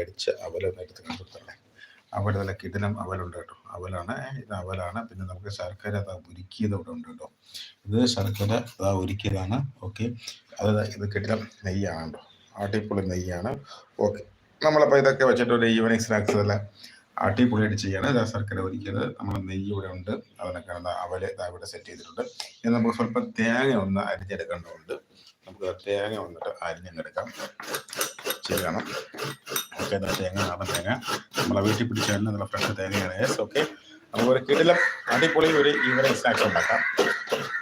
മേടിച്ച അവൽ എടുത്ത് കണ്ടെത്തല്ലേ അവിടെ നല്ല കിടനം അവലുണ്ട് കേട്ടോ. അവലാണ് ഇത് അവലാണ്. പിന്നെ നമുക്ക് ശർക്കര അതാ ഉരുക്കിയത് ഇവിടെ ഉണ്ട് കേട്ടോ. ഇത് ശർക്കര അതാ ഉരുക്കിയതാണ്. ഓക്കെ. അത് ഇത് കിടനം നെയ്യാണ് കേട്ടോ. ആട്ടിപ്പൊളി നെയ്യാണ്. ഓക്കെ. നമ്മളപ്പോൾ ഇതൊക്കെ വെച്ചിട്ട് ഒരു ഈവനിങ് സ്നാക്സ് എല്ലാം അടിപൊളിയായിട്ട് ഞാൻ ശർക്കര ഒരിക്കത് നമ്മൾ നെയ്യ് ഇവിടെ ഉണ്ട്. അതിനൊക്കെ അവൽ ഇവിടെ സെറ്റ് ചെയ്തിട്ടുണ്ട്. ഇനി നമുക്ക് സ്വല്പം തേങ്ങ ഒന്ന് അരിഞ്ഞെടുക്കേണ്ടതുണ്ട്. നമുക്ക് തേങ്ങ വന്നിട്ട് അരിഞ്ഞെടുക്കാം. ചെയ്യണം. ഓക്കെ തേങ്ങ നാടൻ തേങ്ങ. നമ്മളെ വീട്ടിൽ പിടിച്ചാൽ നല്ല ഫ്രഷ് തേങ്ങയാണ്. യെസ് ഓക്കെ നമുക്ക് ഒരു കിടിലം അടിപൊളി ഒരു ഈവനിങ് സ്നാക്സ് ഉണ്ടാക്കാം.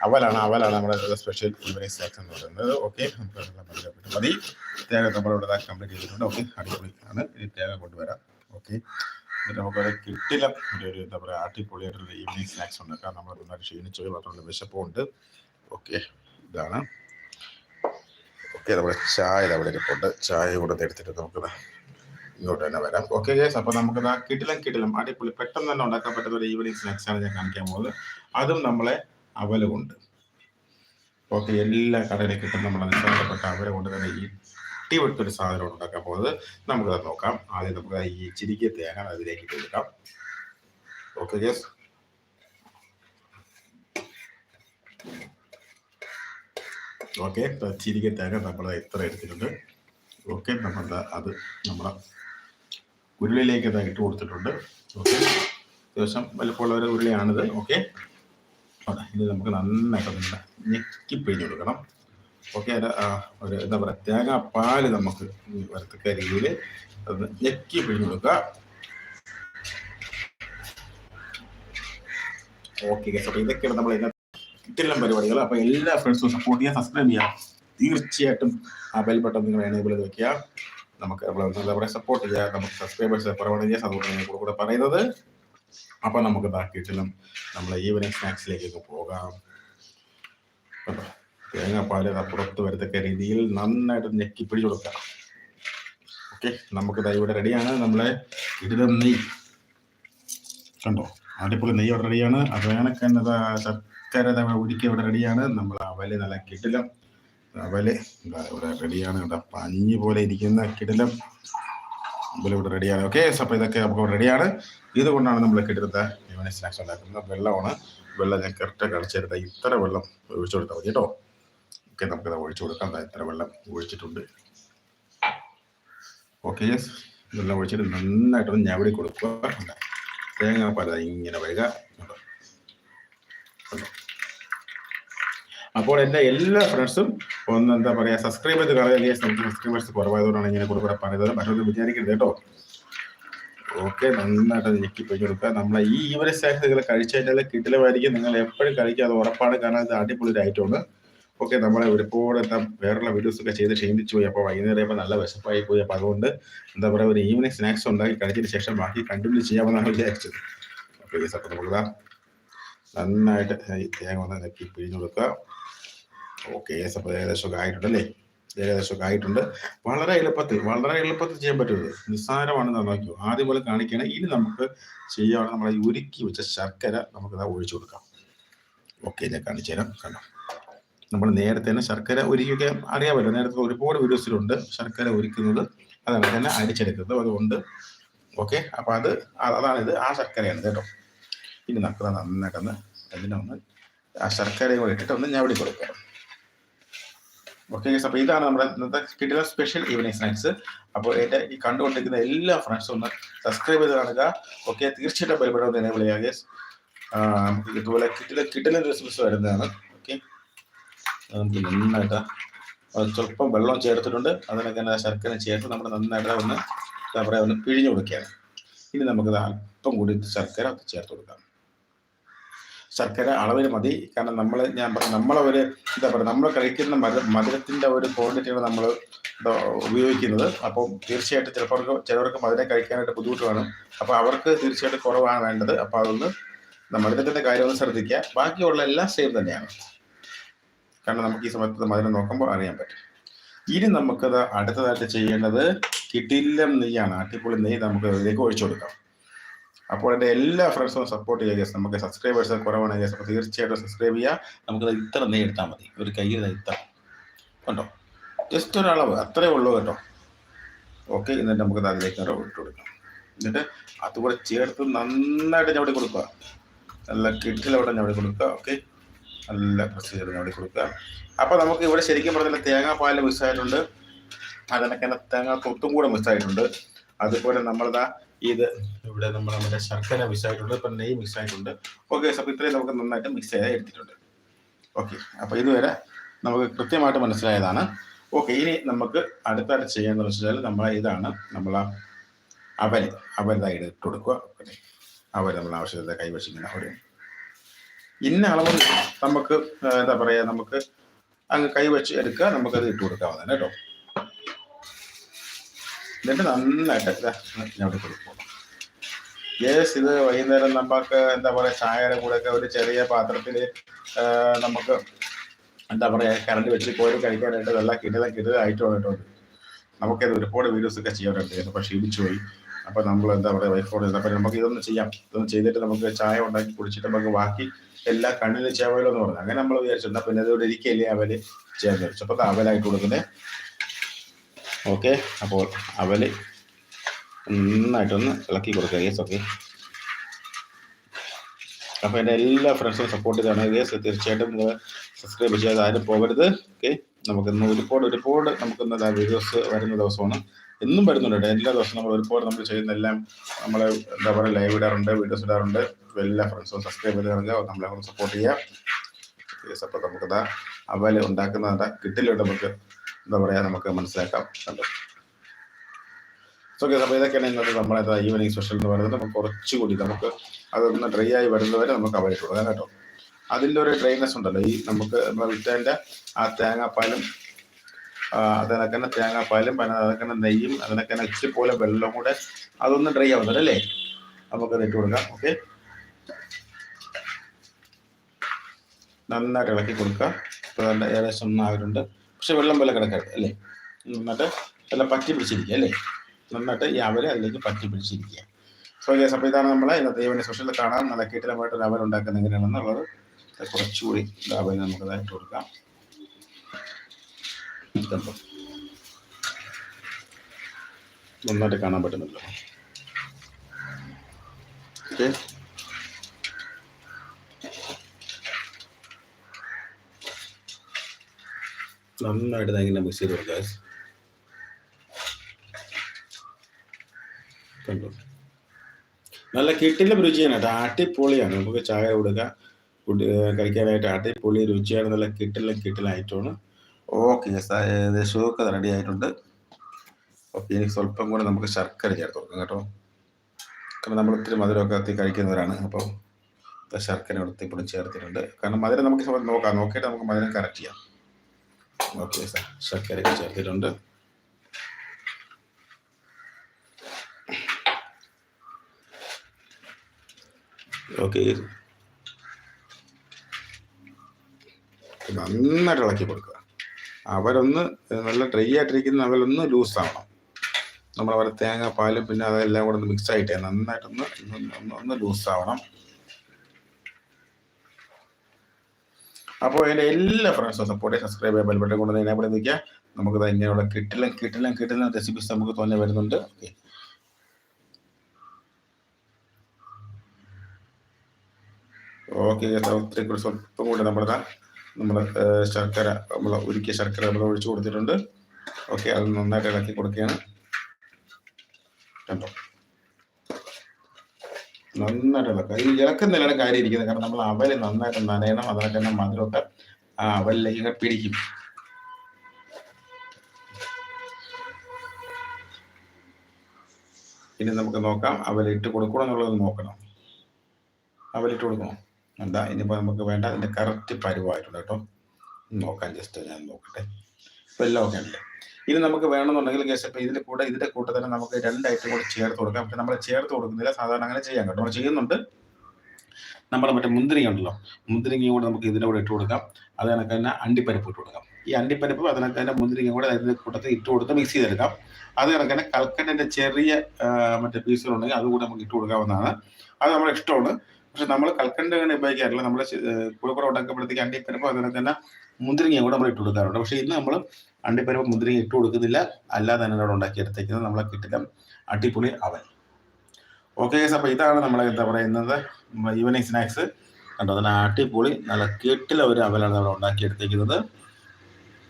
അവലാണ് അവലാണ് നമ്മുടെ സ്പെഷ്യൽ ഈവനിങ് സ്നാക്സ് എന്ന് പറയുന്നത്. ഓക്കെ നമുക്ക് മതി. തേങ്ങ നമ്മളിവിടെ കംപ്ലീറ്റ് ചെയ്തിട്ടുണ്ട്. ഓക്കെ അടിപൊളി ആണ് ഈ തേങ്ങ കൊണ്ടുവരാം. ഓക്കെ നമുക്കൊരു കിട്ടില്ല. ഒരു എന്താ പറയുക അടിപൊളിയായിട്ടുള്ള ഈവനിങ് സ്നാക്സ് ഉണ്ട്. കാരണം നമ്മൾ നന്നായിട്ട് ക്ഷീണിച്ചു മാത്രമല്ല വിശപ്പുണ്ട് ഓക്കെ ഇതാണ്. ഓക്കെ നമ്മുടെ ചായ അവിടെ ഇരിപ്പുണ്ട്. ചായ കൂടെ എടുത്തിട്ട് നമുക്ക് ഇങ്ങോട്ട് തന്നെ വരാം. ഓക്കെ ഗേസ് അപ്പോൾ നമുക്ക് കിട്ടിലും കിട്ടിലും അടിപൊളി പെട്ടെന്ന് തന്നെ ഉണ്ടാക്കാൻ പറ്റുന്ന ഒരു ഈവനിങ് സ്നാക്സ് ആണ് ഞാൻ കാണിക്കാൻ പോകുന്നത്. അതും നമ്മളെ അവലുകൊണ്ട് ഓക്കെ എല്ലാ കടയിലും കിട്ടും നമ്മൾ നിസ്സാരപ്പെട്ട അവരെ കൊണ്ട് തന്നെ ഇട്ടി ഒരു സാധനം ഉണ്ടാക്കാൻ പോകുന്നത്. നമുക്കത് നോക്കാം. ആദ്യം നമുക്ക് ഈ ചിരിക്കിയ തേങ്ങ അതിലേക്ക് കൊടുക്കാം. ഓക്കെ ഗസ് ഓക്കെ ചിരിക്കിയ തേങ്ങ നമ്മൾ ഇത്ര എടുത്തിട്ടുണ്ട്. ഓക്കെ നമ്മൾ അത് നമ്മുടെ ഉരുളിയിലേക്ക് അത് ഇട്ട് കൊടുത്തിട്ടുണ്ട്. ഓക്കെ അത്യാവശ്യം വലുപ്പമുള്ള ഒരു ഉരുളിയാണിത്. ഓക്കെ ഇത് നമുക്ക് നന്നായിട്ട് ഞെക്കി പിഴിഞ്ഞ് കൊടുക്കണം. ഓക്കെ ഒരു എന്താ പറയുക തേങ്ങാപ്പാൽ നമുക്ക് ഈ വരത്തക്ക രീതിയിൽ അത് ഞെക്കി പിഴിഞ്ഞെടുക്കുക. ഓക്കെ ഗസ് അപ്പോൾ ഇതൊക്കെയാണ് നമ്മൾ കിട്ടില്ല പരിപാടികൾ. അപ്പോൾ എല്ലാ ഫ്രണ്ട്സും സപ്പോർട്ട് ചെയ്യാൻ സബ്സ്ക്രൈബ് ചെയ്യാം തീർച്ചയായിട്ടും ആ ബെൽ ബട്ടൺ നിങ്ങൾ എനേബിൾ ചെയ്ത് വെക്കുക. നമുക്ക് എന്താ സപ്പോർട്ട് ചെയ്യാം നമുക്ക് സബ്സ്ക്രൈബേഴ്സ് കുറവാണെങ്കിൽ അതുകൊണ്ട് ഞാൻ കൂടെ കൂടെ പറയുന്നത്. അപ്പോൾ നമുക്ക് ബാക്കി ബാക്കിയിട്ടിലും നമ്മളെ ഈവനിങ് സ്നാക്സിലേക്കൊക്കെ പോകാം. തേങ്ങാപ്പാൽ പുറത്ത് വരത്തക്ക രീതിയിൽ നന്നായിട്ട് ഞെക്കി പിടിച്ചു കൊടുക്കാം ഓക്കെ നമുക്ക് ദൈവം ഇവിടെ റെഡിയാണ് നമ്മളെ ഇടിതം നെയ്യ്. കണ്ടോ? അടിപൊളി നെയ്യ് ഇവിടെ റെഡിയാണ് അത് വേണക്ക് ചക്കര ദാ ഉരുക്കി ഇവിടെ റെഡിയാണ് നമ്മൾ അവൽ നല്ല കിടിലം. അവൽ ഇവിടെ റെഡിയാണ് കേട്ടോ പഞ്ഞി പോലെ ഇരിക്കുന്ന കിടിലം. അവൽ ഇവിടെ റെഡിയാണ് ഓക്കെ അപ്പോൾ ഇതൊക്കെ നമുക്ക് റെഡിയാണ് ഇതുകൊണ്ടാണ് നമ്മൾ കിട്ടുന്നത് ഇവനെ സ്നാക്സ് ഉണ്ടാക്കുന്നത്. വെള്ളമാണ്. വെള്ളം ഞാൻ കറക്റ്റ് കളിച്ചെടുത്ത ഇത്ര വെള്ളം ഒഴിച്ചു കൊടുത്താൽ മതി കേട്ടോ. ഓക്കെ നമുക്കത് ഒഴിച്ചു കൊടുക്കാം. ദാ ഇത്ര വെള്ളം ഒഴിച്ചിട്ടുണ്ട്. ഓക്കെ യെസ് വെള്ളം ഒഴിച്ചിട്ട് നന്നായിട്ടൊന്ന് ഞവടി കൊടുക്കുക. തേങ്ങ പല ഇങ്ങനെ വരിക? അപ്പോൾ എന്റെ എല്ലാ ഫ്രണ്ട്സും ഒന്ന് എന്താ പറയുക സബ്സ്ക്രൈബ് ചെയ്ത് കളയാൻ നമുക്ക് സബ്സ്ക്രൈബേഴ്സ് കുറവായതുകൊണ്ടാണ് ഇങ്ങനെ കൂടെ കൂടെ പറയുന്നത്. മറ്റൊരു വിചാരിക്കരുത് കേട്ടോ. ഓക്കെ നന്നായിട്ട് ഞെക്കി പൊയ്ക്ക് കൊടുക്കുക. നമ്മളെ ഈ ഇവരെ സ്നാക്സുകൾ കഴിച്ചു കഴിഞ്ഞാൽ കിട്ടിലുമായിരിക്കും നിങ്ങൾ എപ്പോഴും കഴിക്കുക അത് ഉറപ്പാണ്. കാരണം ഇത് അടിപൊളി ഒരു ഐറ്റമാണ് ഓക്കെ നമ്മളെ ഒരുപാട് എന്താ വേറെയുള്ള വീഡിയോസ് ഒക്കെ ചെയ്ത് ക്ഷീണിച്ചു പോയി. അപ്പോൾ വൈകുന്നേരം ഇപ്പോൾ നല്ല വിശപ്പായി പോയി. അപ്പോൾ അതുകൊണ്ട് എന്താ പറയുക ഒരു ഈവനിങ് സ്നാക്സ് ഉണ്ടാക്കി കഴിച്ചതിന് ശേഷം ബാക്കി കണ്ടിന്യൂ ചെയ്യാമെന്നാണ് വിചാരിച്ചത്. അപ്പോൾ ഈ സത്യം കൊടുക്കുക നന്നായിട്ട് തേങ്ങ ഒന്ന് ഇറക്കി പിഴിഞ്ഞു കൊടുക്കുക. ഓക്കെ അപ്പോൾ ഏകദേശമൊക്കെ ആയിട്ടുണ്ടല്ലേ ഏകദേശമൊക്കെ ആയിട്ടുണ്ട് വളരെ എളുപ്പത്തിൽ വളരെ എളുപ്പത്തിൽ ചെയ്യാൻ പറ്റുന്നത്. നിസ്സാരമാണ് നന്നാക്കിയോ ആദ്യം പോലെ കാണിക്കുകയാണ്. ഇനി നമുക്ക് ചെയ്യാവുന്ന നമ്മളെ ഉരുക്കി വെച്ച ശർക്കര നമുക്ക് ഒഴിച്ചു കൊടുക്കാം. ഓക്കെ ഞാൻ കാണിച്ചു തരാം കണ്ടോ? നമ്മൾ നേരത്തെ തന്നെ ശർക്കര ഉരുക്കിയൊക്കെ അറിയാമല്ലോ. നേരത്തെ ഒരുപാട് വീഡിയോസിലുണ്ട് ശർക്കര ഒരുക്കുന്നത് അതാണ് തന്നെ അരിച്ചെടുക്കുന്നത്. അതുകൊണ്ട് ഓക്കെ. അപ്പോൾ അത് അതാണ് ഇത് ആ ശർക്കരയാണ് കേട്ടോ. ഇനി നമുക്ക് നന്നായിട്ടൊന്ന് അതിനെ ഒന്ന് ആ ശർക്കരയും കൂടെ ഇട്ടിട്ട് ഒന്ന് ഞവടി കൊടുക്കാം. ഓക്കെ അപ്പോൾ ഇതാണ് നമ്മുടെ ഇന്നത്തെ കിട്ടിയ സ്പെഷ്യൽ ഈവനിങ് സ്നാക്സ് അപ്പോൾ എന്റെ ഈ കണ്ടുകൊണ്ടിരിക്കുന്ന എല്ലാ ഫ്രണ്ട്സും ഒന്ന് സബ്സ്ക്രൈബ് ചെയ്ത് കാണുക. ഓക്കെ. തീർച്ചയായിട്ടും ബലപ്പെടുന്നതിനെ വിളിയാ ഗേസ് നമുക്ക് ഇതുപോലെ കിട്ടിയ കിട്ടില റെസിപ്പീസ് വരുന്നതാണ്. നമുക്ക് നന്നായിട്ട്. സ്വല്പം വെള്ളം ചേർത്തിട്ടുണ്ട്. അതിനൊക്കെ ശർക്കര ചേർത്ത് നമ്മൾ നന്നായിട്ട് ഒന്ന് എന്താ പറയുക ഒന്ന് പിഴിഞ്ഞു കൊടുക്കുകയാണ്. ഇനി നമുക്കത് അല്പം കൂടി ശർക്കര ചേർത്ത് കൊടുക്കാം. ശർക്കര അളവിൽ മതി. കാരണം നമ്മൾ ഞാൻ പറഞ്ഞു നമ്മളെ ഒരു എന്താ പറയുക നമ്മൾ കഴിക്കുന്ന മധുര മധുരത്തിന്റെ ഒരു ക്വാണ്ടിറ്റിയാണ് നമ്മൾ ഉപയോഗിക്കുന്നത്. അപ്പോൾ തീർച്ചയായിട്ടും ചിലപ്പോൾ ചിലവർക്ക് മധുരം കഴിക്കാനായിട്ട് ബുദ്ധിമുട്ട് വേണം അപ്പോൾ അവർക്ക് തീർച്ചയായിട്ടും കുറവാണ് വേണ്ടത്. അപ്പോൾ അതൊന്ന് നമ്മൾ കാര്യം ഒന്ന് ശ്രദ്ധിക്കുക. ബാക്കിയുള്ള എല്ലാം സെയിം തന്നെയാണ്. കാരണം നമുക്ക് ഈ സമയത്ത് മധുരം നോക്കുമ്പോൾ അറിയാൻ പറ്റും. ഇനി നമുക്കത് അടുത്തതായിട്ട് ചെയ്യേണ്ടത് കിടിലം നെയ്യാണ്. അടിപൊളി നെയ്യ് നമുക്ക് ഇതിലേക്ക് ഒഴിച്ചു കൊടുക്കാം. അപ്പോൾ എന്റെ എല്ലാ ഫ്രണ്ട്സും സപ്പോർട്ട് ചെയ്യുക. നമുക്ക് സബ്സ്ക്രൈബേഴ്സ് കുറവാണ് guys. അപ്പോൾ തീർച്ചയായിട്ടും സബ്സ്ക്രൈബ് ചെയ്യുക. നമുക്ക് ഇത്ര നെയ്യ് എടുത്താൽ മതി. ഒരു കയ്യിൽ ഇത്ര. കണ്ടോ? ജസ്റ്റ് ഒരു അളവ്. അത്രേ ഉള്ളൂ കേട്ടോ. ഓക്കെ എന്നിട്ട് നമുക്ക് അതിലേക്ക് അവിടെ ഇട്ട് കൊടുക്കാം. എന്നിട്ട് അതുപോലെ ചേർത്ത് നന്നായിട്ട് ഞവിടെ കൊടുക്കുക. നല്ല കിട്ടിലവിടെ ഞവിടെ കൊടുക്കുക. ഓക്കെ നല്ല പ്രസ് ഞവടി കൊടുക്കുക അപ്പോൾ നമുക്ക് ഇവിടെ ശരിക്കും പറഞ്ഞാൽ തേങ്ങാപ്പാൽ മിസ്സായിട്ടുണ്ട് അതിനൊക്കെ തേങ്ങ തൊട്ടും കൂടെ മിസ്സായിട്ടുണ്ട് അതുപോലെ നമ്മളിതാ ഇത് ഇവിടെ നമ്മൾ നമ്മുടെ ശർക്കര മിസ്സായിട്ടുണ്ട് ഇപ്പം നെയ്യ് മിക്സായിട്ടുണ്ട് ഓക്കെ അപ്പോൾ ഇത്രയും നമുക്ക് നന്നായിട്ട് മിക്സ് ചെയ്ത് എടുത്തിട്ടുണ്ട്. ഓക്കെ അപ്പോൾ ഇതുവരെ നമുക്ക് കൃത്യമായിട്ട് മനസ്സിലായതാണ്. ഓക്കെ ഇനി നമുക്ക് അടുത്തായിട്ട് ചെയ്യാന്ന് വെച്ചാൽ നമ്മൾ ഇതാണ് നമ്മൾ അവൽ അവലായിട്ട് ഇട്ട് കൊടുക്കുക. അവൽ നമ്മൾ ആവശ്യത്തെ കൈവശിക്കുന്ന ഒരു ഇന്ന അളവ് നമുക്ക് എന്താ പറയുക നമുക്ക് അങ്ങ് കൈവച്ച് എടുക്കുക നമുക്കത് ഇട്ട് കൊടുക്കാവുന്നതാണ് കേട്ടോ. എന്നിട്ട് നന്നായിട്ട് അവിടെ കൊടുക്കും യെസ് ഇത് വൈകുന്നേരം നമുക്ക് എന്താ പറയാ ചായയുടെ കൂടെയൊക്കെ ഒരു ചെറിയ പാത്രത്തിൽ നമുക്ക് എന്താ പറയാ കറണ്ട് വെച്ച് കോരി കഴിക്കാനായിട്ട് നല്ല കിടല ആയിട്ടുള്ള കേട്ടോ നമുക്കത് ഒരുപാട് വീഡിയോസ് ഒക്കെ ചെയ്യാറുണ്ട് ചിലപ്പോൾ ക്ഷീണിച്ചു പോയി. അപ്പോൾ നമ്മൾ എന്താ പറയുക വൈഫോട് അപ്പോൾ നമുക്ക് ഇതൊന്നും ചെയ്യാം. ഇതൊന്നും ചെയ്തിട്ട് നമുക്ക് ചായ ഉണ്ടാക്കി കുടിച്ചിട്ട് നമുക്ക് ബാക്കി എല്ലാ കണ്ണിന് ചേവലോ എന്ന് പറഞ്ഞു. അങ്ങനെ നമ്മൾ വിചാരിച്ചു എന്നാ പിന്നെ അതോടെ ഇരിക്കല്ലേ അവൽ വിചാരിച്ചു അപ്പോൾ അത് അവലായിട്ട് കൊടുക്കുന്നത് ഓക്കെ അപ്പോൾ അവൽ നന്നായിട്ടൊന്ന് ഇളക്കി കൊടുക്കുക യെസ് ഓക്കെ അപ്പോൾ എന്റെ എല്ലാ ഫ്രണ്ട്സും സപ്പോർട്ട് ചെയ്താണ് യെസ് തീർച്ചയായിട്ടും സബ്സ്ക്രൈബ് ചെയ്യാതെ ആരും പോകരുത്. ഓക്കെ നമുക്കിന്ന് ഒരുപാട് ഒരുപാട് നമുക്കിന്ന് വീഡിയോസ് വരുന്ന ദിവസമാണ്. എന്നും വരുന്നുണ്ട്. എല്ലാ ദിവസവും നമ്മൾ ഒരുപാട് നമ്മൾ ചെയ്യുന്ന എല്ലാം നമ്മൾ എന്താ പറയുക ലൈവ് ഇടാറുണ്ട് വീഡിയോസ് ഇടാറുണ്ട്. എല്ലാ ഫ്രണ്ട്സും സബ്സ്ക്രൈബ് ചെയ്ത് കാണുക നമ്മളെ കൂടെ സപ്പോർട്ട് ചെയ്യാം യെസ് നമുക്ക് നമുക്കതാ അവൽ ഉണ്ടാക്കുന്നതാ കിട്ടില്ലോട്ട് നമുക്ക് എന്താ പറയുക നമുക്ക് മനസ്സിലാക്കാം. കണ്ടോ? ഓക്കെ അപ്പോൾ ഇതൊക്കെയാണ് ഇന്നത്തെ നമ്മളെ ഈവനിങ് സ്പെഷ്യൽ എന്ന് പറയുന്നത്. നമുക്ക് കുറച്ചുകൂടി നമുക്ക് അതൊന്ന് ഡ്രൈ ആയി വരുന്നവരെ നമുക്ക് അവൈറ്റ് കൊടുക്കാം കേട്ടോ. അതിന്റെ ഒരു ഡ്രൈനെസ് ഉണ്ടല്ലോ. ഈ നമുക്ക് വിറ്റേന്റെ ആ തേങ്ങാപ്പാലും അതിനൊക്കെ തേങ്ങാപ്പാലും തന്നെ നെയ്യും അതിനൊക്കെ ഇച്ചിരി പോലെ വെള്ളം കൂടെ അതൊന്ന് ഡ്രൈ ആവുന്നുണ്ട് അല്ലേ? നമുക്കത് ഇട്ട് കൊടുക്കാം ഓക്കെ നന്നായിട്ട് ഇളക്കി കൊടുക്കുക. ഇപ്പോൾ നല്ല ഏകദേശം ഒന്നായിട്ടുണ്ട് പക്ഷെ വെള്ളം പോലെ കിടക്കരുത് അല്ലേ? നന്നായിട്ട് എല്ലാം പറ്റി പിടിച്ചിരിക്കുക അല്ലേ? നന്നായിട്ട് അവരെ അതിലേക്ക് പറ്റി പിടിച്ചിരിക്കുക. സോ ഈ അപ്പോൾ ഇതാണ് നമ്മളെ ഇന്നത്തെ ഈവനിങ് സ്പെഷ്യൽ. കാണാൻ നല്ല കീട്ടിലമായിട്ട് ഒരു അവൽ ഉണ്ടാക്കുന്നത് എങ്ങനെയാണെന്നുള്ളത് കുറച്ചുകൂടി അവൽ നമുക്ക് ഇതായിട്ട് കൊടുക്കാം. നന്നായിട്ട് കാണാൻ പറ്റുന്നില്ല ഓക്കെ. നന്നായിട്ട് ഇങ്ങനെ മിക്സ് ചെയ്ത് കൊടുക്കുക കണ്ടു? നല്ല കിട്ടില്ല രുചിയാണ്. കേട്ടോ അടിപൊളിയാണ്. നമുക്ക് ചായ കൊടുക്കുക കഴിക്കാനായിട്ട് അടിപൊളി രുചിയാണ്. നല്ല കിട്ടില്ല കിട്ടിലായിട്ടാണ് ഓക്കെ ഏകദേശം ഒക്കെ റെഡി ആയിട്ടുണ്ട്. ഓക്കെ എനിക്ക് സ്വല്പം കൂടെ നമുക്ക് ശർക്കര ചേർത്ത് കൊടുക്കാം കേട്ടോ. കാരണം നമ്മൾ ഒത്തിരി മധുരമൊക്കെ എത്തി കഴിക്കുന്നവരാണ്. അപ്പോൾ ശർക്കര ശർക്കര എടുത്തിപ്പോഴും ചേർത്തിട്ടുണ്ട്. കാരണം മധുരം നമുക്ക് നോക്കാം. നോക്കിയിട്ട് നമുക്ക് മധുരം കറക്റ്റ് ചെയ്യാം. ഓക്കെ സാർ ശർക്കരയൊക്കെ ചേർത്തിട്ടുണ്ട്. ഓക്കെ. നന്നായിട്ട് ഇളക്കി കൊടുക്കുക. അവരൊന്ന് നല്ല ഡ്രൈ ആയിട്ടിരിക്കുന്ന അവരൊന്ന് ലൂസ് ആവണം. നമ്മൾ അവരെ തേങ്ങ പാലും പിന്നെ അതെല്ലാം കൂടെ ഒന്ന് മിക്സ് ആയിട്ടേ നന്നായിട്ടൊന്ന് ഒന്ന് ലൂസ് ആവണം. അപ്പോൾ എന്റെ എല്ലാ ഫ്രണ്ട്സും സപ്പോർട്ട് സബ്സ്ക്രൈബ് ചെയ്യാൻ ബെൽബട്ടൺ കൊണ്ട് എന്നെ ഇവിടെ നിൽക്കുക നമുക്ക് ഇങ്ങനെയുള്ള കിട്ടിലും കിട്ടിലും കിട്ടിലും റെസിപ്പീസ് നമുക്ക് തോന്നി വരുന്നുണ്ട്. ഓക്കെ ഓക്കെ ഒത്തിരി കൂടി സ്വല്പം കൂടി നമ്മുടെ നമ്മൾ ശർക്കര നമ്മൾ ഉരുക്കിയ ശർക്കര നമ്മൾ ഒഴിച്ചു കൊടുത്തിട്ടുണ്ട്. ഓക്കെ അത് നന്നായിട്ട് ഇളക്കി കൊടുക്കുകയാണ്. കണ്ടോ? നന്നായിട്ട് ഇളക്കുക. ഈ ഇളക്കുന്നില്ലാണ് കാര്യം ഇരിക്കുന്നത്. കാരണം നമ്മൾ അവൽ നന്നായിട്ട് നനയണം. അതിനൊക്കെ തന്നെ മധുരമൊക്കെ ആ അവലിലേക്ക് പിടിക്കും. ഇനി നമുക്ക് നോക്കാം. അവലിട്ട് കൊടുക്കണം എന്നുള്ളത് നോക്കണം. അവലിട്ട് കൊടുക്കണം? എന്താ? ഇനിയിപ്പോൾ നമുക്ക് വേണ്ട അതിന്റെ കറക്റ്റ് പരുവായിട്ടുണ്ട് കേട്ടോ. നോക്കാം ജസ്റ്റ് ഞാൻ നോക്കട്ടെ. ഇപ്പം എല്ലാം ഓക്കെ ഉണ്ട് ഇനി നമുക്ക് വേണമെന്നുണ്ടെങ്കിൽ കേസ് ഇപ്പം ഇതിന്റെ കൂടെ ഇതിന്റെ കൂടെ തന്നെ നമുക്ക് രണ്ട് ഐറ്റം കൂടെ ചേർത്ത് കൊടുക്കാം. പക്ഷെ നമ്മൾ ചേർത്ത് കൊടുക്കുന്നില്ല. സാധാരണ അങ്ങനെ ചെയ്യാം കേട്ടോ. നമ്മൾ ചെയ്യുന്നുണ്ട്. നമ്മുടെ മറ്റേ മുന്തിരിങ്ങ ഉണ്ടല്ലോ. മുന്തിരിങ്ങയും കൂടെ നമുക്ക് ഇതിന്റെ കൂടെ ഇട്ട് കൊടുക്കാം. അത് കണക്ക് തന്നെ അണ്ടിപ്പരിപ്പ് ഇട്ട് കൊടുക്കാം. ഈ അണ്ടിപ്പരിപ്പ് അതിനൊക്കെ തന്നെ മുന്തിരിങ്ങ കൂടെ അതിന്റെ കൂട്ടത്തിൽ ഇട്ട് കൊടുത്ത് മിക്സ് ചെയ്തെടുക്കാം. അത് കണക്ക് തന്നെ കൽക്കണ്ടിന്റെ ചെറിയ മറ്റേ പീസുകളുണ്ടെങ്കിൽ അതുകൂടെ നമുക്ക് ഇട്ട് കൊടുക്കാവുന്നതാണ്. അത് നമ്മുടെ ഇഷ്ടമാണ്. പക്ഷെ നമ്മൾ കൽക്കണ്ട അങ്ങനെ ഉപയോഗിക്കാറില്ല. നമ്മൾ കൂടെ ഉണ്ടാക്കുമ്പോഴത്തേക്ക് അണ്ടിപ്പരപ്പ് അങ്ങനെ തന്നെ മുന്തിരിങ്ങയും കൂടെ നമ്മൾ ഇട്ട് കൊടുക്കാറുണ്ട്. പക്ഷേ ഇന്ന് നമ്മൾ അണ്ടിപ്പരപ്പ് മുന്തിരി ഇട്ട് കൊടുക്കുന്നില്ല. അല്ലാതെ തന്നെ അവിടെ ഉണ്ടാക്കിയെടുത്തേക്കുന്നത് നമ്മളെ കിട്ടില്ല അടിപൊളി അവൻ. ഓക്കെ ഗൈസ് അപ്പോൾ ഇതാണ് നമ്മളെ എന്താ പറയുന്നത് ഈവനിങ് സ്നാക്സ് കണ്ടോ? അതിന് അടിപൊളി നല്ല കെട്ടിലെ ഒരു അവലാണ് നമ്മൾ ഉണ്ടാക്കിയെടുത്തേക്കുന്നത്.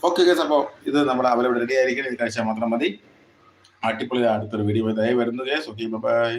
ഓക്കെ ഗൈസ് അപ്പോൾ ഇത് നമ്മുടെ അവൽ റെഡി ആയിരിക്കും ഇത് കഴിച്ചാൽ മാത്രം മതി. അടിപൊളി അടുത്തൊരു വീഡിയോ ഇതായി വരുന്നത് ഗൈസ് ഓക്കെ ബൈ